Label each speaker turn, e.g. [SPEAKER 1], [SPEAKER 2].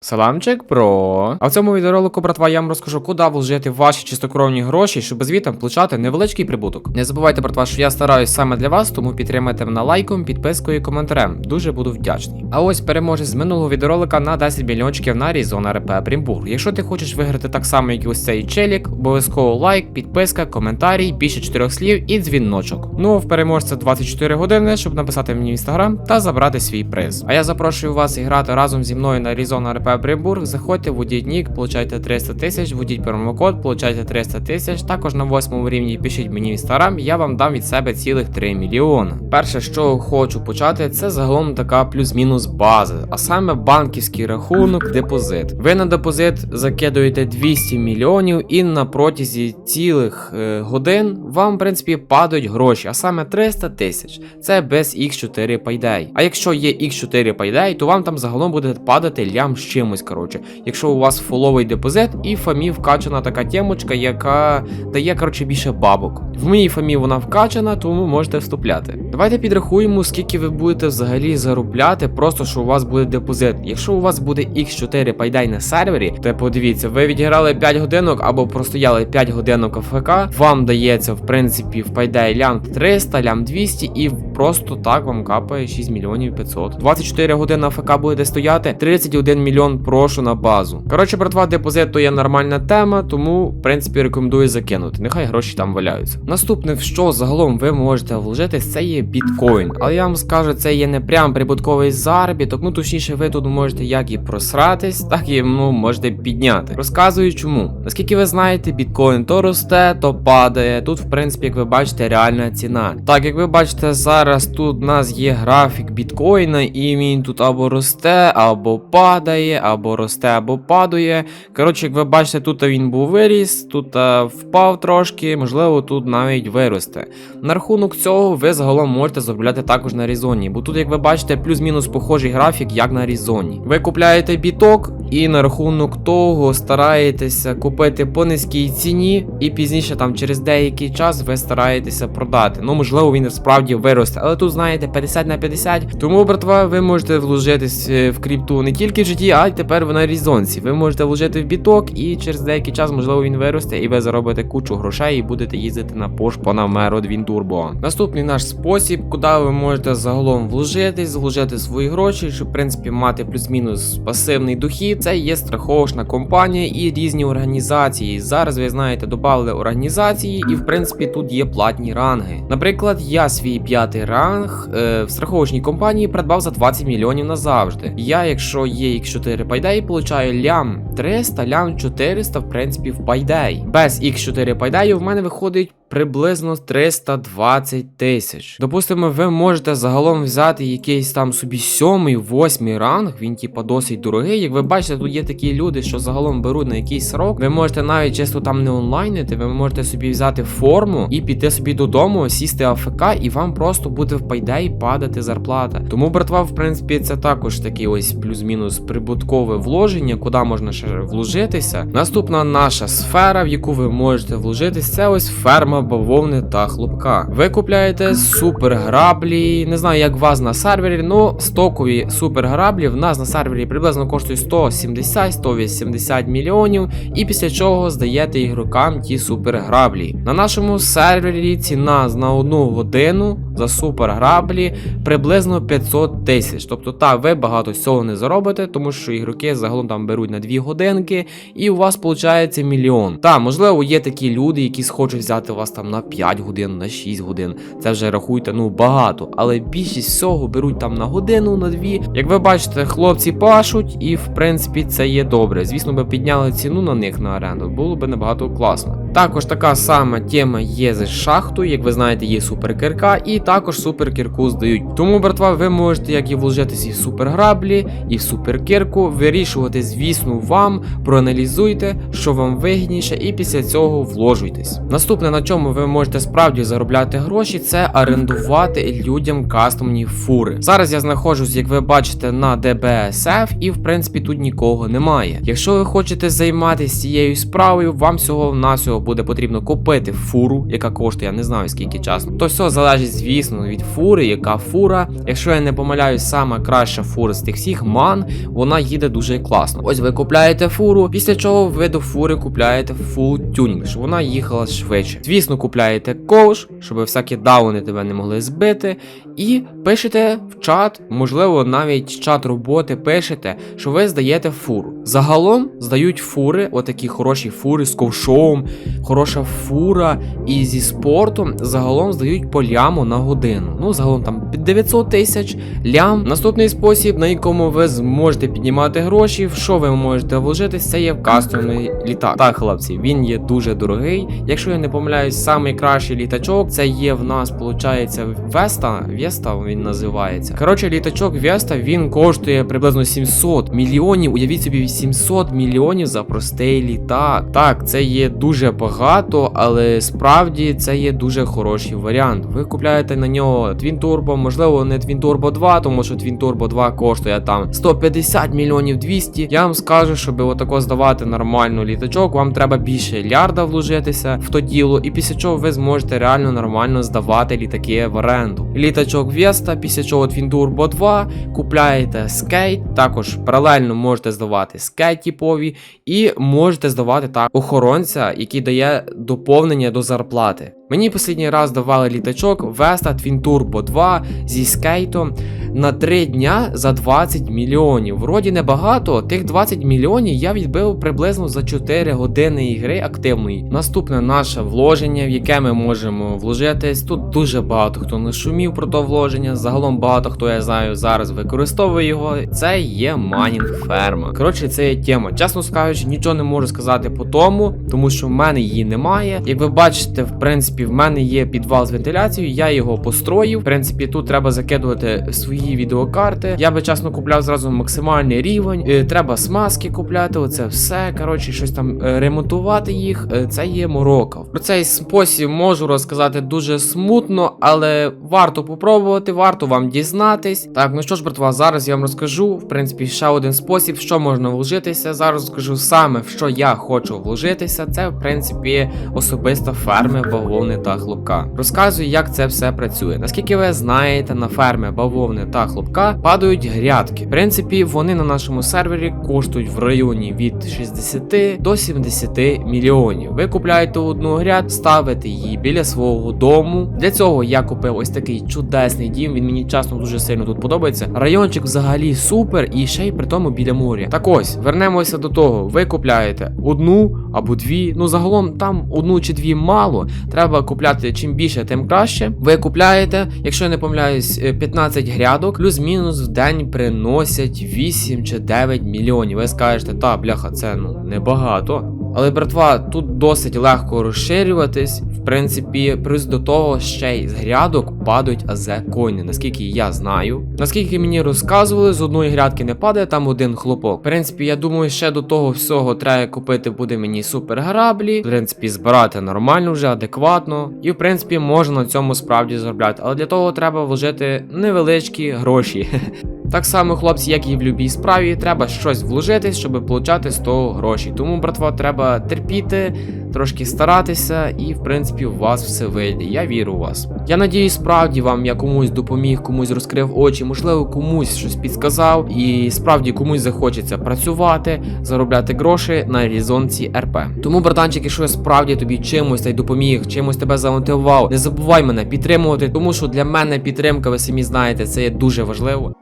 [SPEAKER 1] Саламчик про. А в цьому відеоролику, братва, я вам розкажу, куди вложити ваші чистокровні гроші, щоб звітом получати невеличкий прибуток. Не забувайте, братва, що я стараюсь саме для вас, тому підтримайте мене лайком, підпискою і коментарем. Дуже буду вдячний. А ось переможець з минулого відеоролика на 10 мільйончиків на Різона РП Брімбург. Якщо ти хочеш виграти так само, як і ось цей челік, обов'язково лайк, підписка, коментарій, більше чотирьох слів і дзвіночок. Ну, в переможця 24 години, щоб написати мені в інстаграм та забрати свій приз. А я запрошую вас грати разом зі мною на Різона РП Брімбург. Заходьте, вводіть нік, получайте 300 тисяч, вводіть промокод, получайте 300 тисяч. Також на восьмому рівні пишіть мені в інстаграм, я вам дам від себе цілих 3 мільйони. Перше, що хочу почати, це загалом така плюс-мінус база, а саме банківський рахунок, депозит. Ви на депозит закидуєте 200 мільйонів, і на протязі цілих е, годин вам, в принципі, падають гроші, а саме 300 тисяч. Це без X4 Payday. А якщо є X4 Payday, то вам там загалом буде падати лям з чимось. Коротше, якщо у вас фоловий депозит і фамі вкачана така темочка, яка дає коротше більше бабок. В моїй фамі вона вкачана, тому можете вступляти. Давайте підрахуємо, скільки ви будете взагалі заробляти, просто що у вас буде депозит. Якщо у вас буде X4 Payday на сервері, то подивіться, ви відіграли 5 годинок або простояли 5 годинок АФК, вам дається в принципі в Payday лям 300, лям 200 і просто так вам капає 6 мільйонів 500. 24 години АФК будете стояти, 31 мільйон прошу на базу. Коротше, братва, депозит то є нормальна тема, тому в принципі рекомендую закинути. Нехай гроші там валяються. Наступне, в що загалом ви можете вложити, це є біткоін. Але я вам скажу, це є не прям прибутковий заробіток. Ну точніше, ви тут можете як і просратись, так і ну можете підняти. Розказую чому. Наскільки ви знаєте, біткоін то росте, то падає. Тут, в принципі, як ви бачите, реальна ціна. Так, як ви бачите, зараз тут у нас є графік біткоїна, і він тут або росте, або падає, або росте, або падає. Коротше, як ви бачите, тут він був виріс, тут впав трошки, можливо, тут навіть виросте. На рахунок цього ви загалом можете заробляти також на Різоні, бо тут, як ви бачите, плюс-мінус похожий графік, як на Різоні. Ви купляєте біток і на рахунок того стараєтеся купити по низькій ціні, і пізніше, там через деякий час, ви стараєтеся продати. Ну, можливо, він справді виросте, але тут, знаєте, 50 на 50. Тому, братва, ви можете вложитись е, в кріпту не тільки в житті, а й тепер в на різонці. Ви можете вложити в біток, і через деякий час, можливо, він виросте, і ви заробите кучу грошей і будете їздити на пош по Намеро Двін Турбо. Наступний наш спосіб, куди ви можете загалом вложитись, вложити свої гроші, щоб в принципі мати плюс-мінус пасивний дохід. Це є страховочна компанія і різні організації. Зараз ви знаєте, додали організації, і в принципі тут є платні ранги. Наприклад, я свій п'ятий ранг е, в страховочній компанії придбав за 20 мільйонів назавжди. Я, якщо є X4 Payday, получаю лям 300, лям 400, в принципі, в Payday. Без X4 Payday в мене виходить. Приблизно 320 тисяч. Допустимо, ви можете загалом взяти якийсь там собі сьомий, восьмий ранг. Він типа досить дорогий. Як ви бачите, тут є такі люди, що загалом беруть на якийсь срок. Ви можете навіть чисто там не онлайнити, ви можете собі взяти форму і піти собі додому, сісти АФК, і вам просто буде в пайдей падати зарплата. Тому, братва, в принципі, це також такий ось плюс-мінус прибуткове вложення, куди можна ще вложитися. Наступна наша сфера, в яку ви можете вложитись, це ось ферма бавовни та хлопка. Ви купляєте суперграблі. Не знаю, як у вас на сервері, але стокові суперграблі в нас на сервері приблизно коштують 170-180 мільйонів. І після чого здаєте ігрокам ті суперграблі. На нашому сервері ціна на одну годину за супер граблі приблизно 500 тисяч. Тобто, так, ви багато цього не заробите, тому що ігроки загалом там беруть на 2 годинки, і у вас виходить мільйон. Та, можливо, є такі люди, які схочуть взяти вас там на 5 годин, на 6 годин. Це вже рахуйте, ну багато. Але більшість всього беруть там на годину, на дві. Як ви бачите, хлопці пашуть, і в принципі це є добре. Звісно, би підняли ціну на них на оренду, було б набагато класно. Також така сама тема є з шахтою, як ви знаєте, є суперкирка, і також суперкірку здають. Тому, братва, ви можете як і вложитись і в суперграблі, і в суперкирку, вирішувати, звісно, вам, проаналізуйте, що вам вигідніше, і після цього вложуйтесь. Наступне, на чому ви можете справді заробляти гроші, це орендувати людям кастомні фури. Зараз я знаходжусь, як ви бачите, на DBSF, і в принципі тут нікого немає. Якщо ви хочете займатися цією справою, вам всього навсього буде потрібно купити фуру, яка коштує, я не знаю скільки часу. То все залежить, звісно. Звісно, від фури, яка фура. Якщо я не помиляюсь, сама краща фура з тих всіх ман, вона їде дуже класно. Ось ви купляєте фуру, після чого ви до фури купляєте фул тюнінг, щоб вона їхала швидше. Звісно, купляєте ковш, щоб всякі дауни тебе не могли збити. І пишете в чат, можливо, навіть чат роботи пишете, що ви здаєте фуру. Загалом здають фури, отакі хороші фури з ковшом, хороша фура і зі спортом. Загалом здають по ляму на годину. Ну, загалом там під 900 тисяч лям. Наступний спосіб, на якому ви зможете піднімати гроші, в що ви можете вложитись, це є кастомний літак. Так, хлопці, він є дуже дорогий. Якщо я не помиляюсь, найкращий літачок це є в нас, виходить, Веста. Веста він називається. Коротше, літачок Веста він коштує приблизно 700 мільйонів. Уявіть собі, 700 мільйонів за простий літак. Так, це є дуже багато, але справді це є дуже хороший варіант. Ви купляєте на нього Twin Turbo, можливо, не Twin Turbo 2, тому що Twin Turbo 2 коштує там 150 мільйонів 200. Я вам скажу, щоб отако здавати нормально літачок, вам треба більше лярда вложитися в то діло, і після чого ви зможете реально нормально здавати літаки в оренду. Літачок Vesta, після чого Twin Turbo 2, купляєте скейт, також паралельно можете здавати скейт типові, і можете здавати так охоронця, який дає доповнення до зарплати. Мені останній раз давали літачок Vesta Twin Turbo 2 зі скейтом на 3 дня за 20 мільйонів. Вроді небагато, тих 20 мільйонів я відбив приблизно за 4 години ігри активної. Наступне наше вложення, в яке ми можемо вложитись. Тут дуже багато хто не шумів про то вложення. Загалом багато хто я знаю зараз використовує його. Це є майнінг ферма. Коротше, це є тема. Чесно скажучи, нічого не можу сказати по тому, тому що в мене її немає. Як ви бачите, в принципі, в мене є підвал з вентиляцією, я його построїв. В принципі, тут треба закидувати свої відеокарти. Я би чесно купляв зразу максимальний рівень. Е, Треба смазки купляти. Оце все. Коротше, щось там е, ремонтувати їх. Е, Це є морока. Про цей спосіб можу розказати дуже смутно, але варто попробувати, варто вам дізнатись. Так, ну що ж, братва, зараз я вам розкажу. В принципі, ще один спосіб, що можна вложитися. Зараз скажу саме в що я хочу вложитися. Це в принципі особиста ферми бавовни та хлопка. Розказую, як це все працює. Наскільки ви знаєте, на ферми бавовни та хлопка падають грядки. В принципі, вони на нашому сервері коштують в районі від 60 до 70 мільйонів. Ви купляєте одну гряд, ставите її біля свого дому. Для цього я купив ось такий чудесний дім. Він мені чесно дуже сильно тут подобається. Райончик взагалі супер, і ще й при тому біля моря. Так ось, вернемося до того. Ви купляєте одну або дві. Ну загалом там одну чи дві мало. Треба купляти чим більше, тим краще. Ви купляєте, якщо я не помиляюсь, е, 15 грядок, плюс-мінус в день приносять 8 чи 9 мільйонів. Ви скажете, та бляха, це ну небагато. Але, братва, тут досить легко розширюватись. В принципі, плюс до того ще й з грядок падають АЗ коні, наскільки я знаю. Наскільки мені розказували, з одної грядки не падає, там один хлопок. В принципі, я думаю, ще до того всього треба купити буде мені супер граблі. В принципі, збирати нормально вже, адекватно. І в принципі можна на цьому справді заробляти. Але для того треба вложити невеличкі гроші. Так само, хлопці, як і в будь-якій справі, треба щось вложитись, щоб получати з того гроші. Тому, братва, треба терпіти, трошки старатися, і в принципі у вас все вийде. Я вірю у вас. Я надіюсь, справді вам я комусь допоміг, комусь розкрив очі, можливо, комусь щось підсказав, і справді комусь захочеться працювати, заробляти гроші на різонці РП. Тому, братанчик, якщо я справді тобі чимось та й допоміг, чимось тебе замотивував, не забувай мене підтримувати, тому що для мене підтримка, ви самі знаєте, це є дуже важливо.